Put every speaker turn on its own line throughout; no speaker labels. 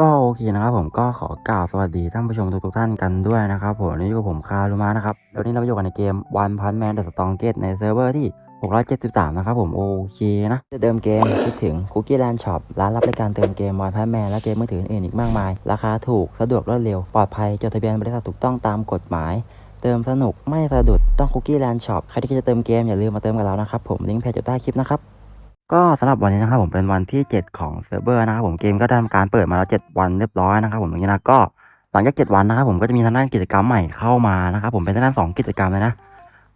ก็โอเคนะครับผมก็ขอกล่าวสวัสดีท่านผู้ชมทุกๆท่านกันด้วยนะครับผมนี่ก็ผมคารุมานะครับเดี๋ยวนี้เราอยู่กันในเกม One Punch Man The Strongest ในเซิร์ฟเวอร์ที่ 673 นะครับผมโอเคนะจะเดิมเกมคิดถึง Cookie Land Shop ร้านรับบริการเติมเกม One Punch Man และเกมมือถืออื่นๆอีกมากมาย ราคาถูกสะดวกรวดเร็ว ปลอดภัยจดทะเบียนบริษัทถูกต้องตามกฎหมาย เติมสนุกไม่สะดุดต้อง Cookie Land Shop ใครที่จะเติมเกมอย่าลืมมาเติมกับเรานะครับผมลิงก์เพจอยู่ใต้คลิปนะครับ ก็สำหรับวันนี้นะครับผมเป็นวันที่ 7 ของเซิร์ฟเวอร์นะครับผมเกมก็ได้ทำการเปิดมาแล้ว 7 วันเรียบร้อยนะครับผมอย่างนี้นะก็หลังจาก 7 วันนะครับผมก็จะมีทางด้านกิจกรรมใหม่เข้ามานะครับผมเป็นทางด้าน 2 กิจกรรมเลยนะ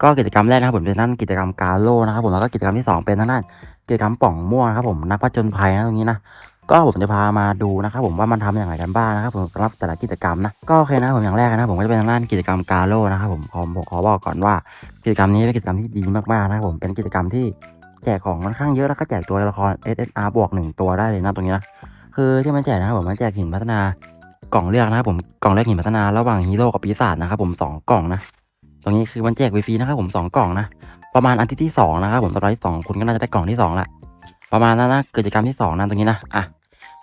ก็กิจกรรมแรกนะครับผมเป็นทางด้านกิจกรรมกาโลนะครับผมแล้วก็กิจกรรมที่ 2 เป็นทางด้านกิจกรรมป่องม่วงนะครับผมนักผจญภัยนะตรงนี้นะก็ผมจะพามาดูนะครับผมว่ามันทำอย่างไรกันบ้างนะครับผมสำหรับแต่ละกิจกรรมนะก็โอเคนะผมอย่างแรกนะผมก็จะเป็นทางด้านกิจกรรมกาโลนะครับผมขอผมขอบอกก่อนว่า กิจกรรมนี้เป็นกิจกรรมที่ดีมากๆนะครับผมเป็นกิจกรรมที่ แจกของค่อนข้างเยอะแล้วก็แจกตัวละคร SSR บวกหนึ่งตัวได้เลยนะตรงนี้นะคือที่มันแจกนะครับผมมันแจกหินพัฒนากล่องเลือกนะครับผมกล่องแรกหินพัฒนาระหว่างฮีโร่กับปีศาจนะครับผมสองกล่องนะตรงนี้คือมันแจกฟรีๆนะครับผมสองกล่องนะประมาณอาทิตย์ที่สองนะครับผมตอนที่สองคุณก็น่าจะได้กล่องที่สองละประมาณนั้นนะกิจกรรมที่สองนะตรงนี้นะอะ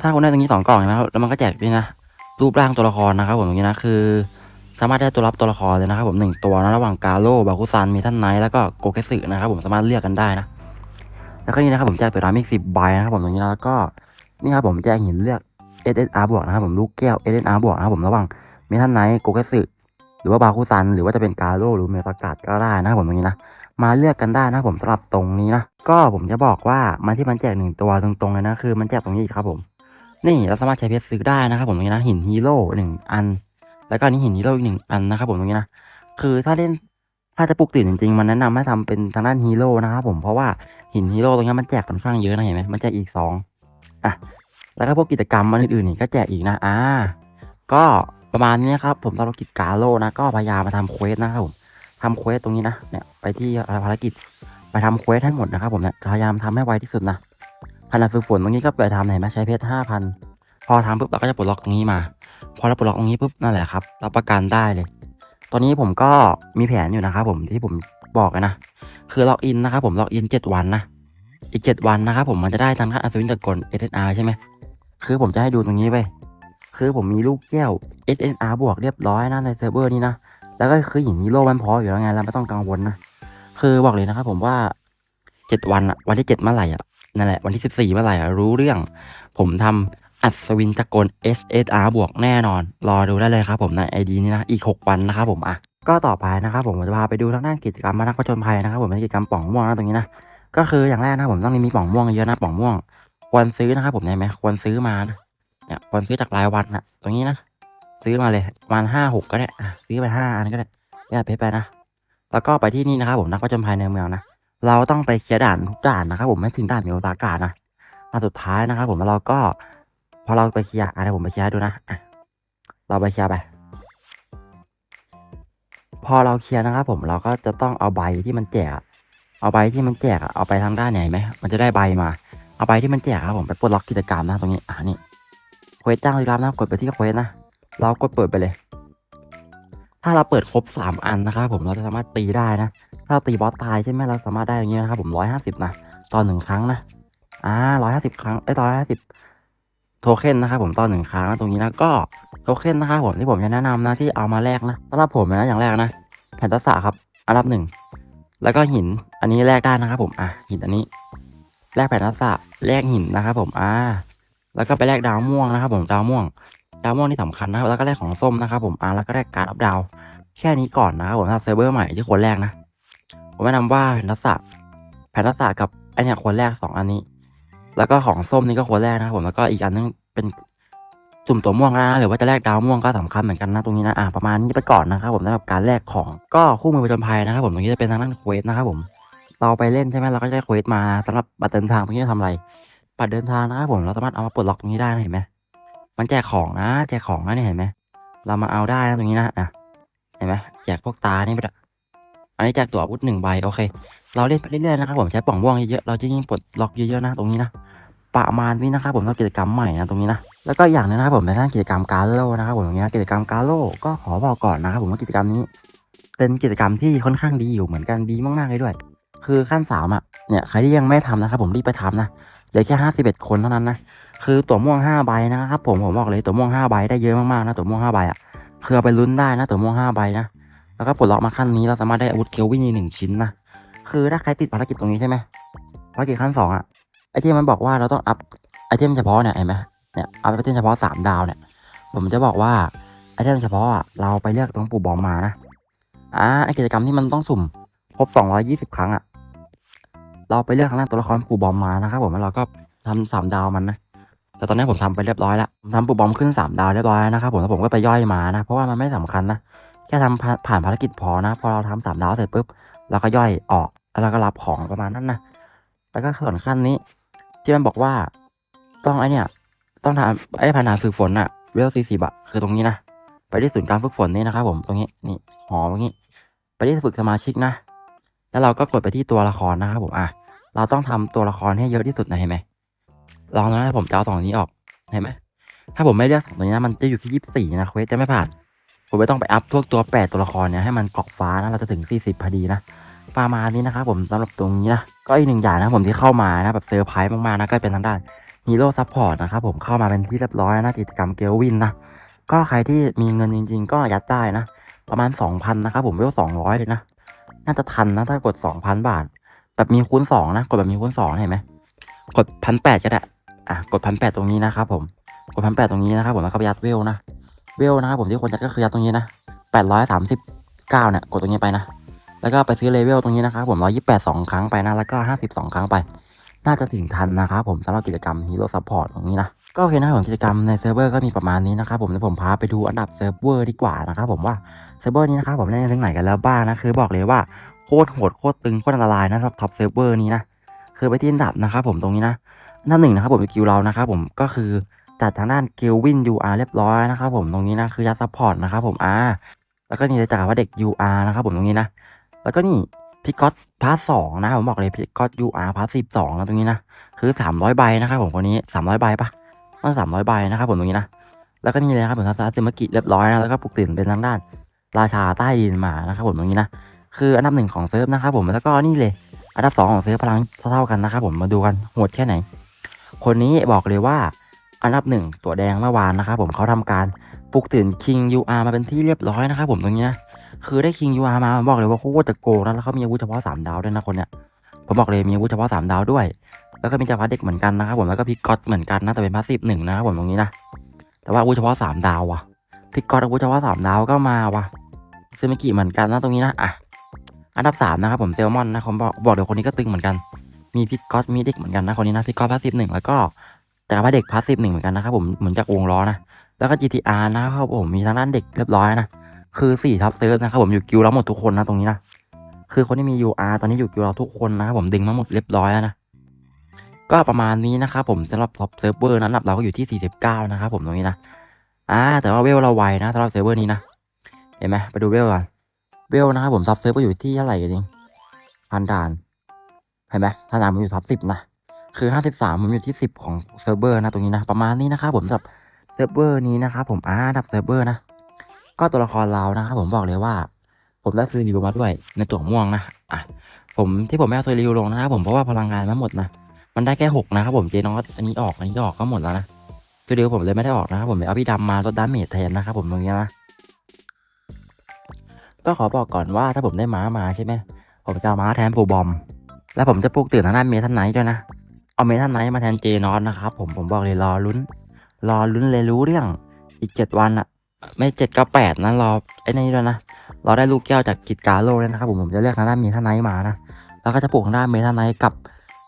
ถ้าคุณได้ตรงนี้สองกล่องนะครับแล้วมันก็แจกด้วยนะรูปร่างตัวละครนะครับผมตรงนี้นะคือ สามารถได้ตัวรับตัวละครเลยนะครับผมหนึ่งตัวนะระหว่างกาโร่บาคุซันมีท่านไนท์แล้วก็โกเกสึนะครับผมสามารถเลือกกันได้นะ แล้วก็นี่นะครับผมแจกตัวดามิกสิบใบนะครับผมตรงนี้แล้วก็นี่ครับผมแจกหินเลือก SSR บวกนะครับผมลูกแก้ว SSR บวกนะครับผมระหว่างเมทันไนท์โกเกสึหรือว่าบาคุซัน หรือว่าจะเป็นกาโร่หรือเมสกัดก็ได้นะครับผมตรงนี้นะมาเลือกกันได้นะครับผมสำหรับตรงนี้นะก็ผมจะบอกว่ามันที่มันแจกหนึ่งตัวตรงๆเลยนะคือมันแจกตรงนี้ครับผม นี่เราสามารถใช้เพชรซื้อได้นะครับผมตรงนี้นะหินฮีโร่หนึ่งอัน แล้วก็นนี้หินฮีโร่อีกหนึ่งอันนะครับผมตรงนี้นะคือถ้าเล่น ถ้าจะปลุกตื่นจริงๆ มันแนะนำให้ทำเป็นทางด้านฮีโร่นะครับผมเพราะว่าหินฮีโร่ตรงนี้มันแจกค่อนข้างเยอะนะเห็นไหมมันแจกอีกสองอะแล้วก็พวกกิจกรรมมันอื่นๆนี่ก็แจกอีกนะอ่าก็ประมาณนี้ครับผมสำหรับกิจกาโลนะก็พยายามมาทำเควสนะครับผมทำเควสตรงนี้นะเนี่ยไปที่ภารกิจไปทำเควสให้หมดนะครับผมเนี่ยพยายามทำให้ไวที่สุดนะพันธุ์ฝึกฝนตรงนี้ก็ไปทำเห็นไหมใช้เพชรห้าพันพอทำปุ๊บเราก็จะปลดล็อกตรงนี้มา พอเราปลดล็อกตรงนี้ปุ๊บนั่นแหละครับรับประกันได้เลย ตอนนี้ผมก็มีแผนอยู่นะครับผมที่ผมบอกนะ คือล็อกอินนะครับผมล็อกอินเจ็ดวันนะ อีกเจ็ดวันนะครับผมมันจะได้ทางด้าอัศวินตะกล SSR ใช่ไหม คือผมจะให้ดูตรงนี้ไป คือผมมีลูกแก้ว SSR บวกเรียบร้อยนะในเซิร์ฟเวอร์นี้นะ แล้วก็คือหินฮีโร่มันพออยู่แล้วไงเราไม่ต้องกังวลนะ คือบอกเลยนะครับผมว่าเจ็ดวันอะวันที่เจ็ดเมื่อไหร่อะนั่นแหละวันที่สิบสี่เมื่อไหร่อะรู้เรื่อง ผมทำ อัศวินตะกล SSR บวกแน่นอน รอดูได้เลยครับผมในไอดีนี้นะอีกหกวันนะครับผมอะก็ต่อไปนะครับผมผมจะพาไปดูทางด้านกิจกรรมมานักผจญภัยนะครับผมเป็นกิจกรรมป่องม่วงนะตรงนี้นะก็คืออย่างแรกนะผมต้องมีป่องม่วงเยอะนะป่องม่วง ควรซื้อนะครับผมได้ไหมควรซื้อมาเนี่ยควรซื้อจากรายวันนะตรงนี้นะซื้อมาเลยประมาณห้าหกก็ได้ซื้อไปห้าอันก็ได้แยกเพชรไปนะแล้วก็ไปที่นี่นะครับผมนักผจญภัยในเมืองนะเราต้องไปเคลียร์ด่านทุกด่านนะครับผมไม่ถึงด่านมีโอกาสนะมาสุดท้ายนะครับผมแล้วเราก็ พอเราไปเคลียร์อะเดี๋ยวผมไปเคลียร์ดูนะอะเราไปเคลียร์ไป พอเราเคลียร์นะครับ ผมเราก็จะต้องเอาใบที่มันแจก เอาใบที่มันแจกเอาไปทางด้านไหนไหมมันจะได้ใบมา เอาใบที่มันแจกครับผมไปปลดล็อกกิจกรรมนะตรงนี้อ่านี่เควสจ้างเลยครับนะกดไปที่เควสนะเรากดเปิดไปเลย ถ้าเราเปิดครบสามอันนะครับผมเราจะสามารถตีได้นะ ถ้าเราตีบอสตายใช่ไหมเราสามารถได้อย่างนี้นะครับผมร้อยห้าสิบนะต่อหนึ่งครั้งนะอ่าร้อยห้าสิบครั้งไอ้ยต่อร้อยห้าสิบ โทเค็นนะครับผมต่อหนึ่งครั้งตรงนี้นะก็โทเค็นนะครับผมที่ผมจะแนะนำนะที่เอามาแลกนะสำหรับผมนะอย่างแรกนะ แผ่นทักษะครับอันดับหนึ่งแล้วก็หินอันนี้แลกได้นะครับผมอะหินอันนี้แลกแผ่นทักษะแลกหินนะครับผมอ่าแล้วก็ไปแลกดาวม่วงนะครับผมดาวม่วง ดาวม่วงนี่สำคัญนะแล้วก็แลกของส้มนะครับผมอ่าแล้วก็แลกการอัพดาว แค่นี้ก่อนนะครับผมสำหรับเซิร์ฟเวอร์ใหม่ที่ควรแลกนะ ผมแนะนำว่าแผ่นทักษะแผ่นทักษะกับไอเนี่ยควรแลกสองอันนี้ แล้วก็ของส้มนี่ก็ควรแลกนะครับผมแล้วก็อีกอันนึงเป็นจุ่มตัวม่วงนะหรือว่าจะแลกดาวม่วงก็สำคัญเหมือนกันนะตรงนี้นะอ่าประมาณนี้ไปก่อนนะครับผมสำหรับการแลกของก็คู่มือประจนภัยนะครับผมตรงนี้จะเป็นทางด้านเควสนะครับผมเราไปเล่นใช่ไหมเราก็จะได้เควสมาสำหรับบัตรเดินทางตรงนี้จะทำอะไรบัตรเดินทางนะครับผมเราสามารถเอามาปลดล็อกตรงนี้ได้นะเห็นไหมมันแจกของนะ แจกของนะเนี่ยเห็นไหมเรามาเอาได้นะตรงนี้นะอะเห็นไหมแจกพวกตานี่ไปละอันนี้แจกตัวอาวุธหนึ่งใบโอเค เราเล่นไปเรื่อยๆนะครับผมใช้ป่องม่วงเยอะๆเราจะยิ่งปลดล็อกเยอะๆนะตรงนี้นะ ประมาณนี้นะครับผมสำหรับกิจกรรมใหม่นะตรงนี้นะแล้วก็อย่างนึงนะครับผมในด้านกิจกรรมการโลนะครับผมตรงนี้กิจกรรมการโลก็ขอบอกก่อนนะครับผมว่ากิจกรรมนี้ เป็นกิจกรรมที่ค่อนข้างดีอยู่เหมือนกันดีมากๆเลยด้วย คือขั้นสามอะเนี่ยใครที่ยังไม่ทำนะครับผมรีบไปทำนะเหลือแค่ห้าสิบเอ็ดคนเท่านั้นนะคือตั๋วม่วงห้าใบนะครับผมผมบอกเลยตั๋วม่วงห้าใบได้เยอะมากๆนะตั๋วม่วงห้าใบอะคือเอาไปลุ้นได้นะตั๋วม่วงห้าใบนะแล้วก็ปลดล็อกมาขั้นนี้เราสามารถได้อาวุธเคลวินีหนึ่งชิ้นนะคือถ้าใครติดภารกิจตรงนี้ใช่ไหมภารกิจขั้นสองอะ ไอที่มันบอกว่าเราต้องอัพไอเทมเฉพาะเนี่ยเห็นไหมเนี่ยอัพไอเทมเฉพาะสามดาวเนี่ย ผมจะบอกว่าไอเทมเฉพาะเราไปเลือกตรงปู่บอมมานะอ่าไอกิจกรรมที่มันต้องสุ่มครบ220ครั้งอะ่ะเราไปเลือกทางด้านตัวละครปู่บอมมานะครับผมแล้วเราก็ทำสามดาวมันนะแต่ตอนนี้ผมทำไปเรียบร้อยแล้วผมทำปู่บอมขึ้นสามดาวเรียบร้อยนะครับผมแล้วผมก็ไปย่อยมานะเพราะว่ามันไม่สำคัญนะแค่ทำผ่านผ่านภารกิจพอนะ พอเราทำสามดาวเสร็จปุ๊บเราก็ย่อยออกแล้วก็รับของประมาณนั้นนะแล้วก็ส่วนขั้นนี้ ที่มันบอกว่า ต้องไอเนี่ย ต้องทำไอ้พันธานฝึกฝนอะเวลสี่สิบอะคือตรงนี้นะไปที่ศูนย์การฝึกฝนนี่นะครับผมตรงนี้นี่หอตรงนี้ ไปที่ฝึกสมาชิกนะ แล้วเราก็กดไปที่ตัวละครนะครับผมอะเราต้องทำตัวละครให้เยอะที่สุดนะเห็นไหมลองนะผมจะเอาสองนี้ออกเห็นไหมถ้าผมไม่เลือกสองตัวนี้นะมันจะอยู่ที่ยี่สิบสี่นะเควสจะไม่ผ่านผมไม่ต้องไปอัพพวกตัวแปดตัวละครเนี่ยให้มันเกาะฟ้านะเราจะถึงสี่สิบพอดีนะ ประมาณนี้นะครับผมสำหรับตรงนี้นะก็อีกหนึ่งอย่างนะผมที่เข้ามานะแบบเซอร์ไพรส์มากๆนะก็เป็นทางด้านฮีโร่ซัพพอร์ตนะครับผมเข้ามาเป็นที่เรียบร้อยนะกิจกรรมเกลวินนะก็ใครที่มีเงินจริง ๆ ก็ยัดได้นะ ประมาณ 2,000นะครับผมเวล200 เลยนะ น่าจะทันนะถ้ากด 2,000 บาท แบบมีคูณ2นะกดแบบมีคูณ2เห็นไหมกดพันแปดก็ได้อะกดพันแปดตรงนี้นะครับผมกดพันแปดตรงนี้นะครับผมแล้วก็ยัดเวลนะเวลนะครับผมที่คนยัดก็คือยัดตรงนี้นะ839เนี่ยกดตรงนี้ไปนะ แล้วก็ไปซื้อเลเวลตรงนี้นะครับผม128 2ครั้งไปนะ แล้วก็52ครั้งไป น่าจะถึงทันนะครับผมสำหรับกิจกรรมฮีโร่ซัพพอร์ตตรงนี้นะ ก็โอเคนะครับผมกิจกรรมในเซิร์ฟเวอร์ก็มีประมาณนี้นะครับผมเดี๋ยวผมพาไปดูอันดับเซิร์ฟเวอร์ดีกว่านะครับผมว่าเซิร์ฟเวอร์นี้นะครับผมเล่นถึงไหนกันแล้วบ้างนะคือบอกเลยว่าโคตรโหดโคตรตึงโคตรอันตรายนะสำหรับท็อปเซิร์ฟเวอร์นี้นะคือไปที่อันดับนะครับผมตรงนี้นะอันดับหนึ่งนะครับผมกิวเรานะครับผมก็คือจัดทางด้านกิลวิน UR เรียบร้อยนะครับผมตรงนี้นะคือยัดซัพพอร์ตนะครับผมอาแล้วก็นี่จะจากว่าเด็ก UR นะครับผมตรงนี้นะ แล้วก็นี่พิกอตพาร์ทสองนะผมบอกเลยพิกอต UR พาร์ทสิบสองนะตรงนี้นะคือสามร้อยใบนะครับผมคนนี้สามร้อยใบปะต้องสามร้อยใบนะครับผมตรงนี้นะแล้วก็นี่เลยครับผมทัศนซึมากิเรียบร้อยนะแล้วก็ปลุกตื่นเป็นทางด้าน ราชาใต้ดินมานะครับผมตรงนี้นะคืออันดับหนึ่งของเซิร์ฟนะครับผมแล้วก็นี่เลย อันดับสองของเซิร์ฟพลังเท่ากันนะครับผมมาดูกันโหดแค่ไหน คนนี้บอกเลยว่าอันดับหนึ่งตัวแดงเมื่อวานนะครับผมเขาทำการปลุกตื่นคิง UR มาเป็นที่เรียบร้อยนะครับผมตรงนี้นะ คือได้คิง UR มาบอกเลยว่าโคตรจะโกงนะแล้วเขามีอาวุธเฉพาะสามดาวด้วยนะคนเนี้ยผมบอกเลยมีอาวุธเฉพาะสามดาวด้วย แล้วก็มีจักรพรรดิเด็กเหมือนกันนะครับผมแล้วก็พิกก็อตเหมือนกันนะแต่เป็นพาสซีฟหนึ่งนะครับผมตรงนี้นะแต่ว่าอาวุธเฉพาะสามดาวว่ะพิกก็อตอาวุธเฉพาะสามดาวก็มาว่ะซึมิกิเหมือนกันนะตรงนี้นะอะอันดับสามนะครับผมเซลมอนนะผมบอกบอกเดี๋ยวคนนี้ก็ตึงเหมือนกัน มีพิกกอตมีเด็กเหมือนกันนะคนนี้นะพิกกอตพาสซีฟหนึ่งแล้วก็จักรพรรดิเด็กพาสซีฟหนึ่งเหมือนกันนะครับผมเหมือนจากวงล้อนะแล้วก็ GTR นะครับผมมีทางด้านเด็กเรียบร้อยนะ คือสี่ทับเซิร์ฟนะครับผมอยู่กิลแล้วหมดทุกคนนะตรงนี้นะคือคนที่มี UR ตอนนี้อยู่กับเราทุกคนนะครับผมดึงมาหมดเรียบร้อยแล้วนะก็ประมาณนี้นะครับผมสำหรับท็อปเซิร์ฟเวอร์นั้นับเราก็อยู่ที่ 49 นะครับผมตรงนี้นะอ่าแต่ว่าเวลเราไวนะสำหรับเซิร์ฟเวอร์นี้นะเห็นไหมไปดูเวลก่อนเวลนะครับผมท็อปเซิร์ฟก็อยู่ที่เท่าไหร่กันเองพันด่านเห็นไหมพันด่านผมอยู่ท็อปสิบนะคือ53ผมอยู่ที่10ของเซิร์ฟเวอร์นะตรงนี้นะประมาณนี้นะครับผมสำหรับเซิร์ฟเวอร์นี้นะครับผมอ่าดับเซิร์ฟเวอร์นะ ก็ตัวละครเรานะครับผมบอกเลยว่า ผมได้ซื้อรีวิวมาด้วยในตัวม่วงนะอะผมที่ผมไม่เอาซื้อรีวิวลงนะครับผมเพราะว่าพลังงานมันหมดนะมันได้แค่หกนะครับผมเจนอสอันนี้ออกอันนี้ออกก็หมดแล้วนะซื้อรีวิวผมเลยไม่ได้ออกนะครับผมเลยเอาพี่ดำมาลดดาเมจแทนนะครับผมตรงนี้นะก็ขอบอกก่อนว่าถ้าผมได้ม้ามาใช่ไหมผมจะเอาม้าแทนปูบอม แล้วผมจะปลุกตื่นทางด้านเมทันไนท์ด้วยนะเอาเมทันไนท์มาแทนเจนอสนะครับผมผมบอกเลยรอลุ้น รอลุ้นเลยรู้เรื่องอีกเจ็ดวันอะ ไม่เจ็ดก็แปดนะรอไอ้นี่ด้วยนะเราได้ลูกแก้วจากกิจการโลกเลยนะครับผมผมจะเลือกทางด้านเมทาไนท์มานะแล้วก็จะปลูกทางด้านเมทาไนท์กับ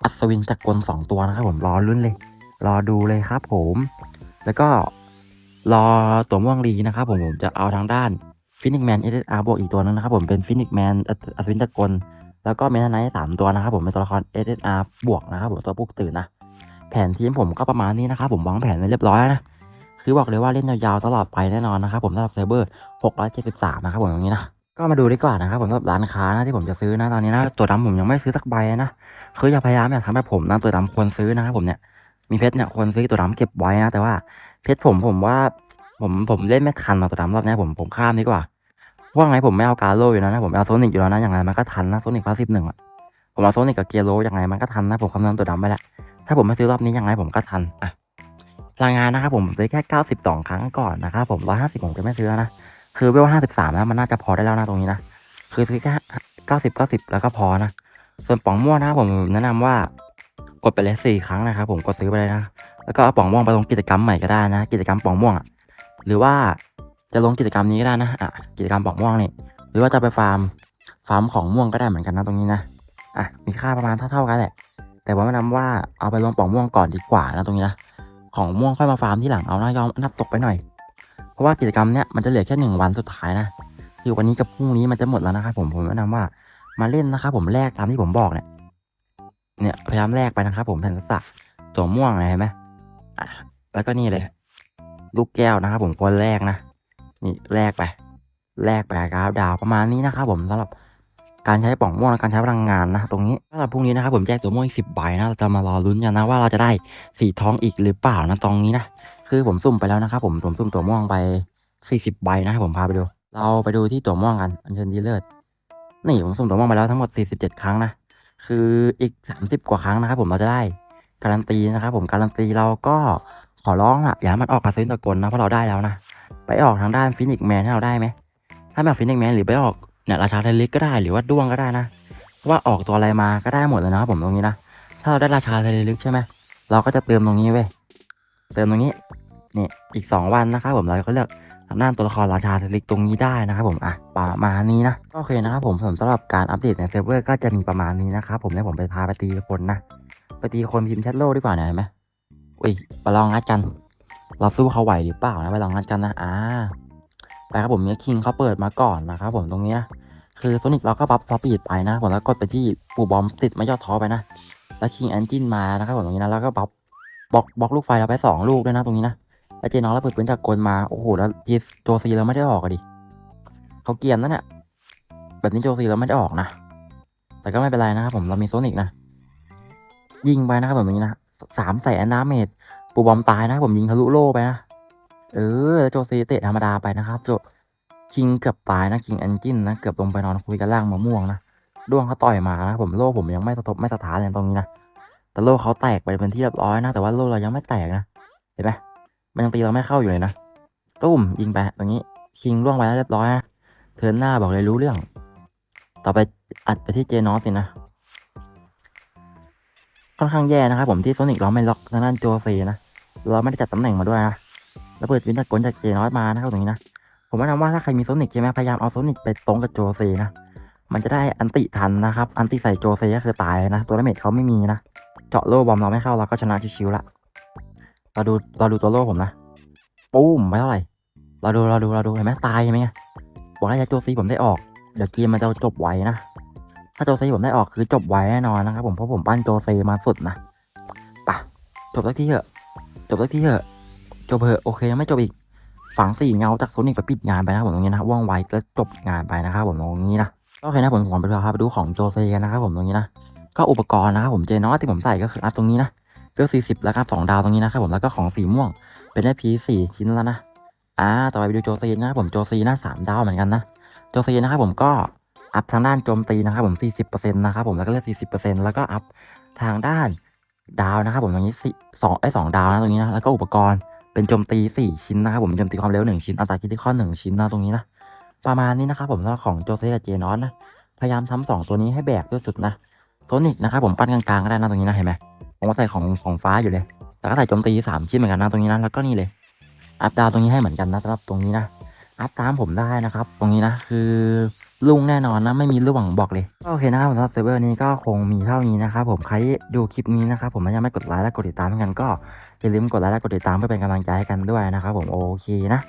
อัศวินจักรกลสองตัวนะครับผมรอรุ่นเลย รอดูเลยครับผม แล้วก็รอตัวม่วงลีนะครับผมผมจะเอาทางด้านฟินิกแมนเอสอาร์บวกอีกตัวนึงนะครับผมเป็นฟินิกแมนอัศวินจักรกลแล้วก็เมทาไนท์สามตัวนะครับผมเป็นตัวละครเอสอาร์บวกนะครับผมตัวปลุกตื่นนะแผนทีมผมก็ประมาณนี้นะครับผมวางแผนไว้เรียบร้อยนะ คือบอกเลยว่าเล่นยาวๆตลอดไปแน่นอนนะครับผมสำหรับเซิร์ฟเวอร์673นะครับผมตรงนี้นะก็มาดูดีกว่านะครับผมสำหรับร้านค้านะที่ผมจะซื้อนะตอนนี้นะตัวดำผมยังไม่ซื้อสักใบนะคืออย่าพยายามอยากทำแบบผมนะตัวดำควรซื้อนะครับผมเนี่ยมีเพชรเนี่ยควรซื้อตัวดำเก็บไว้นะแต่ว่าเพชรผมผมว่าผมผมเล่นไม่ทันเอาตัวดำรอบนี้ผมผมข้ามดีกว่าพว่าไงผมไม่เอาการโลอยู่แล้วนะผมเอาโซนิกอยู่แล้วนะอย่างไรมันก็ทันนะโซนิกพาสิบหนึ่งอะผมเอาโซนิกกับเกียร์โลยังไงมันก็ทันนะผมคำนวณตัวดำไปแล้วถ้าผมไม่ซื้อรอบนี้ยังไงผมก็ทันอะ พลังงานนะครับผมซื้อแค่92 ครั้งก่อนนะครับผม150ผมจะไม่ซื้อนะ คือเวล53แล้วมันน่าจะพอได้แล้วนะตรงนี้นะ คือซื้อแค่90 90 แล้วก็พอนะ ส่วนป่องม่วงนะครับผมแนะนำว่ากดไปเลย4ครั้งนะครับผมกดซื้อไปเลยนะ แล้วก็เอาป่องม่วงไปลงกิจกรรมใหม่ก็ได้นะ กิจกรรมป่องม่วงอะ หรือว่าจะลงกิจกรรมนี้ก็ได้นะอะกิจกรรมป่องม่วงนี่ หรือว่าจะไปฟาร์มฟาร์มของม่วงก็ได้เหมือนกันนะตรงนี้นะ อะมีค่าประมาณเท่าๆกันแหละ แต่ว่าแนะนำว่าเอาไปลงป่องม่วงก่อนดีกว่านะตรงนี้นะ ของม่วงค่อยมาฟาร์มที่หลังเอาหนะยอมนับตกไปหน่อย เพราะว่ากิจกรรมเนี้ยมันจะเหลือแค่หนึ่งวันสุดท้ายนะคือวันนี้กับพรุ่งนี้มันจะหมดแล้วนะครับผมผมแนะนำว่ามาเล่นนะครับผมแลกตามที่ผมบอกเนี่ยเนี่ยพยายามแลกไปนะครับผมแผ่นสักตัวม่วงนะเห็นไหมอะแล้วก็นี่เลย ลูกแก้วนะครับผมคนแรกนะนี่แลกไปแลกไปกราฟดาวประมาณนี้นะครับผมสำหรับ การใช้ป่องม่วงและการใช้พลังงานนะตรงนี้สำหรับพรุ่งนี้นะครับผมแจกตัวม่วงสิบใบนะเราจะมารอลุ้นกันนะว่าเราจะได้สีทองอีกหรือเปล่านะตรงนี้นะคือผมซุ่มไปแล้วนะครับผมผมซุ่มตัวม่วงไปสี่สิบใบนะครับผมพาไปดู เราไปดูที่ตัวม่วงกันอันเชิญดีเลิศนี่ผมสุ่มตัวม่วงไปแล้วทั้งหมดสี่สิบเจ็ดครั้งนะคืออีกสามสิบกว่าครั้งนะครับผมเราจะได้การันตีนะครับผมการันตีเราก็ขอร้องละอย่ามันออกกระซินตะกลนะเพราะเราได้แล้วนะไปออกทางด้านฟินิกแมนให้เราได้ไหมถ้าแบบฟินิกแมนหรือไปออก เนี่ยราชาไทยลิกก็ได้หรือว่าด้วงก็ได้นะว่าออกตัวอะไรมาก็ได้หมดเลยนะครับผมตรงนี้นะถ้าเราได้ราชาไทยลิกใช่ไหมเราก็จะเติมตรงนี้เว้ยเติมตรงนี้นี่อีกสองวันนะครับผมเราก็เลือกทางด้านตัวละครราชาไทยลิกตรงนี้ได้นะครับผมอะประมาณนี้นะก็โอเคนะครับผมสำหรับการอัปเดตในเซิร์ฟเวอร์ก็จะมีประมาณนี้นะครับผมแล้วผมไปพาไปตีคนนะไปตีคนพิมพ์แชทโลดีกว่าเนี่ยไหมอุ้ยไปลองงัดกัน เราสู้เขาไหวหรือเปล่านะไปลองงัดกันนะอ่า ไปครับผมเนี่ยคิงเขาเปิดมาก่อนนะครับผมตรงนี้นะคือโซนิกเราก็บัฟฟอปีดไปนะผมแล้วกดไปที่ปูบอมติดไม่ยอดท้อไปนะ แล้วคิงแอนจินมานะครับผมตรงนี้นะแล้วก็บัฟบล็อกบล็อกลูกไฟเราไปสองลูกด้วยนะตรงนี้นะแล้วเจน้องแล้วเปิดปืนจากกลมาโอ้โหแล้วจีโจซีเราไม่ได้ออกอะดิเขาเกียนนะเนี่ยแบบนี้โจซีเราไม่ได้ออกนะ แต่ก็ไม่เป็นไรนะครับผมเรามีโซนิกนะ ยิงไปนะครับผมตรงนี้นะสามแสนน้าเมจปูบอมตายนะครับผมยิงทะลุโล่ไปนะ เออโจซีเตะธรรมดาไปนะครับโจคิงเกือบตายนะคิงแอนจินนะเกือบลงไปนอนคุยกันล่างมะม่วงนะด้วงเขาต่อยมานะผมโล่ผมยังไม่สะทบไม่สถานเลยตรงนี้นะแต่โล่เขาแตกไปเป็นที่เรียบร้อยนะแต่ว่าโล่เรายังไม่แตกนะเห็นไหมมันยังตีเราไม่เข้าอยู่เลยนะตุ้มยิงไปตรงนี้คิงล่วงไปแล้วเรียบร้อยนะเทินหน้าบอกเลยรู้เรื่อง ต่อไปอัดไปที่เจนอสสินะค่อนข้างแย่นะครับผมที่โซนิกเราไม่ล็อกทางด้านโจซีนะเราไม่ได้จัดตำแหน่งมาด้วยนะ ระเบิดวินตะกลจากเจน้อยมานะครับตรงนี้นะ ผมแนะนำว่าถ้าใครมีโซนิกใช่ไหมพยายามเอาโซนิกไปตรงกับโจเซนะ มันจะได้อันติทันนะครับ อันติใส่โจเซก็คือตายนะ ตัวดาเมจเขาไม่มีนะ เจาะโล่บอมเราไม่เข้าเราก็ชนะชิวๆละ เราดูเราดูตัวโล่ผมนะ ปุ้มไปเท่าไหร่ เราดูเราดูเราดูเห็นไหมตายใช่ไหมบอกให้โจซีผมได้ออก เดี๋ยวเกมมันจะจบไวนะ ถ้าโจซีผมได้ออกคือจบไวแน่นอนนะครับผมเพราะผมปั้นโจเซมาสุดนะปะจบสักทีเถอะ จบสักทีเถอะ จบเถอะโอเคยังไม่จบอีก ฝังสี่เงาจากโซนิกไปปิดงานไปนะผมตรงนี้นะว่องไวแล้วจบงานไปนะครับผมตรงนี้นะโอเคนะผมขอไปดูครับไปดูของโจเซกันนะครับผมตรงนี้นะก็อุปกรณ์นะครับผมเจนอสที่ผมใส่ก็คืออัพตรงนี้นะเพื่อสี่สิบแล้วครับสองดาวตรงนี้นะครับผมแล้วก็ของสีม่วง เป็นได้พีสี่ชิ้นแล้วนะอ่าต่อไปไปดูโจซีนะครับผมโจซีนะสามดาวเหมือนกันนะโจซีนะครับผมก็อัพทางด้านโจมตีนะครับผมสี่สิบเปอร์เซ็นต์นะครับผมแล้วก็เลือดสี่สิบเปอร์เซ็นต์แล้วก็อัพทางด้านดาวนะครับผมตรงนี้สี่สองไอ้สองดาวนะตรงนี้นะแล้วก็อุปกรณ์ เป็นโจมตี 4 ชิ้นนะครับผมโจมตีความเร็ว 1 ชิ้นอัตราคิดที่ข้อ 1 ชิ้นนะตรงนี้นะประมาณนี้นะครับผมแล้วของโจเซกับเจนอสนะพยายามทำสองตัวนี้ให้แบกด้วยสุดนะโซนิกนะครับผมปั้นกลางๆก็ได้นะตรงนี้นะเห็นไหมผมก็ใส่ของของฟ้าอยู่เลย แต่ก็ใส่โจมตี 3 ชิ้นเหมือนกันนะตรงนี้นะแล้วก็นี่เลย อัพดาวตรงนี้ให้เหมือนกันนะสำหรับตรงนี้นะอัพตามผมได้นะครับ ตรงนี้นะคือลุงแน่นอนนะไม่มีร่วงบอกเลยโอเคนะครับสำหรับเซเวอร์นี้ก็คงมีเท่านี้นะครับผมใครดูคลิปนี้นะครับผมยังไม่กดไลค์และกดติดตามกันก็ อย่าลืมกดไลค์และกดติดตามเพื่อเป็นกำลังใจให้กันด้วยนะครับผมโอเคนะ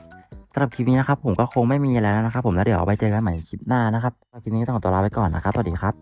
สำหรับคลิปนี้นะครับผมก็คงไม่มีอะไรแล้วนะครับผมแล้วเดี๋ยวเอาไปเจอกันใหม่คลิปหน้านะครับคลิปนี้ต้องขอตัวลาไปก่อนนะครับสวัสดีครับ